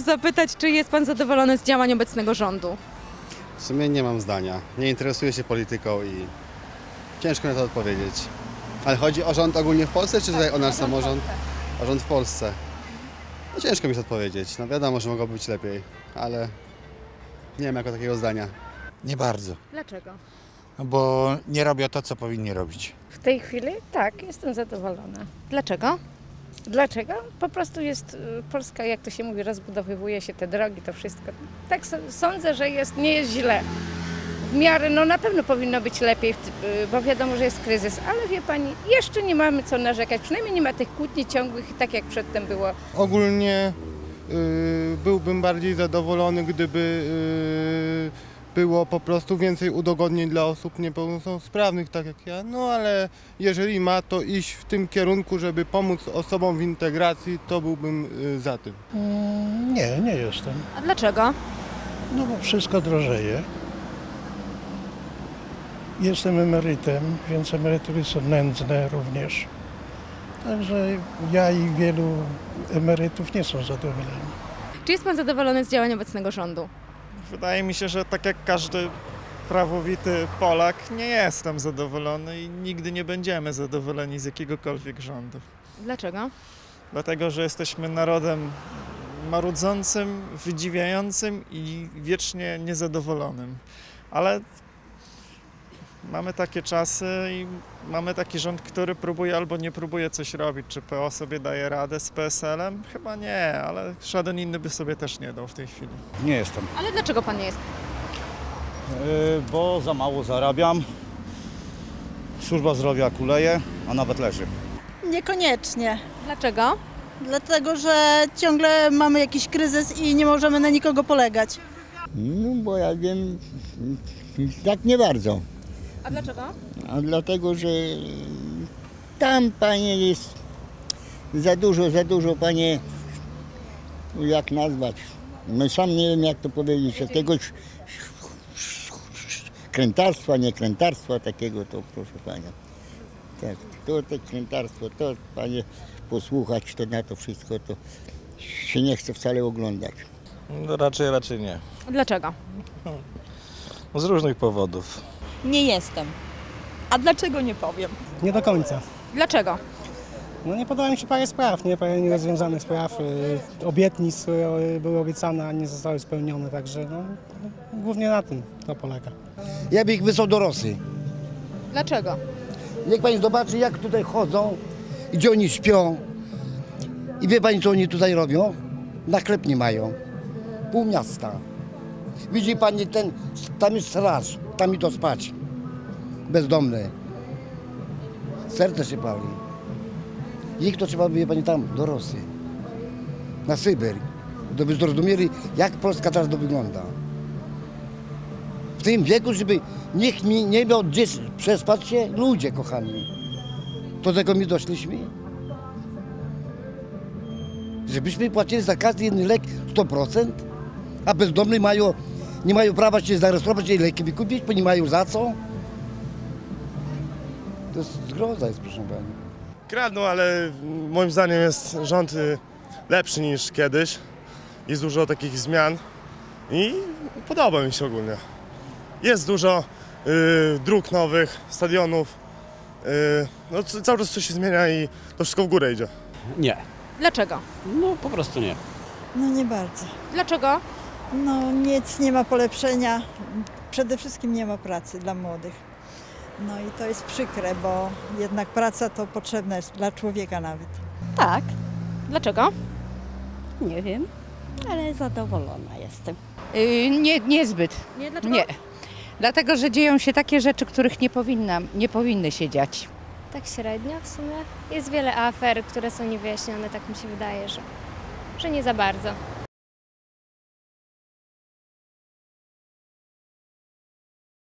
zapytać, czy jest pan zadowolony z działań obecnego rządu? W sumie nie mam zdania. Nie interesuję się polityką i ciężko na to odpowiedzieć. Ale chodzi o rząd ogólnie w Polsce, czy tutaj o nasz samorząd? O rząd w Polsce. No ciężko mi się odpowiedzieć. No wiadomo, że mogło być lepiej, ale nie mam jako takiego zdania. Nie bardzo, Dlaczego? bo nie robią to, co powinni robić. W tej chwili tak, jestem zadowolona. Dlaczego? Dlaczego? Po prostu jest y, Polska, jak to się mówi, rozbudowywuje się te drogi, to wszystko. Tak sądzę, że jest, nie jest źle. W miarę, no na pewno powinno być lepiej, y, bo wiadomo, że jest kryzys, ale wie Pani, jeszcze nie mamy co narzekać, przynajmniej nie ma tych kłótni ciągłych, tak jak przedtem było. Ogólnie y, byłbym bardziej zadowolony, gdyby y, było po prostu więcej udogodnień dla osób niepełnosprawnych, tak jak ja. No ale jeżeli ma to iść w tym kierunku, żeby pomóc osobom w integracji, to byłbym y, za tym. Mm, Nie, nie jestem. A dlaczego? No bo wszystko drożeje. Jestem emerytem, więc emerytury są nędzne również. Także ja i wielu emerytów nie są zadowoleni. Czy jest pan zadowolony z działań obecnego rządu? Wydaje mi się, że tak jak każdy prawowity Polak, nie jestem zadowolony i nigdy nie będziemy zadowoleni z jakiegokolwiek rządu. Dlaczego? Dlatego, że jesteśmy narodem marudzącym, wydziwiającym i wiecznie niezadowolonym. Ale mamy takie czasy i mamy taki rząd, który próbuje albo nie próbuje coś robić. Czy PO sobie daje radę z PSL-em? Chyba nie, ale żaden inny by sobie też nie dał w tej chwili. Nie jestem, Ale dlaczego pan nie jest? Yy, bo za mało zarabiam. Służba zdrowia kuleje, a nawet leży. Niekoniecznie, Dlaczego? dlatego że ciągle mamy jakiś kryzys i nie możemy na nikogo polegać. No bo ja wiem, tak nie bardzo. A dlaczego? A dlatego, że tam panie jest za dużo, za dużo panie, jak nazwać. No sam nie wiem jak to powiedzieć, jakiegoś krętarstwa, nie krętarstwa takiego to proszę pania. Tak, to te krętarstwo, to panie posłuchać, to na to wszystko to się nie chce wcale oglądać. No raczej, raczej nie. Dlaczego? Z różnych powodów. Nie jestem. A dlaczego nie powiem? Nie do końca. Dlaczego? No nie podoba mi się parę spraw, nie? Parę nierozwiązanych spraw, y, obietnic, które y, były obiecane, a nie zostały spełnione, także no, głównie na tym to polega. Ja bych wysłał do Rosji. Dlaczego? Niech pani zobaczy, jak tutaj chodzą, gdzie oni śpią. I wie pani, co oni tutaj robią? Na chleb nie mają. Pół miasta. Widzi pani, ten, tam jest straż, tam i to spać. Bezdomny. Serce się pali. Ich to trzeba, wie pani, tam, do Rosji. Na Syberii. Żeby zrozumieli, jak Polska teraz to wygląda. W tym wieku, żeby nikt mi nie miał gdzie przespać się, ludzie kochani. Do tego mi doszliśmy. Żebyśmy płacili za każdy jeden lek 100%, a bezdomni mają, nie mają prawa się zarejestrować i leki wykupić, bo nie mają za co. To jest zgroza jest, proszę pani. Kradną, ale moim zdaniem jest rząd y, lepszy niż kiedyś. Jest dużo takich zmian i podoba mi się ogólnie. Jest dużo y, dróg nowych, stadionów. Y, no, cały czas coś się zmienia i to wszystko w górę idzie. Nie. Dlaczego? No po prostu nie. No nie bardzo. Dlaczego? No nic nie ma polepszenia. Przede wszystkim nie ma pracy dla młodych. No i to jest przykre, bo jednak praca to potrzebna jest dla człowieka nawet. Tak, Dlaczego? nie wiem, ale zadowolona jestem. Yy, nie, niezbyt. Nie, dlaczego? Nie. Dlatego, że dzieją się takie rzeczy, których nie, powinna, nie powinny się dziać. Tak średnio w sumie. Jest wiele afer, które są niewyjaśnione, tak mi się wydaje, że, że nie za bardzo.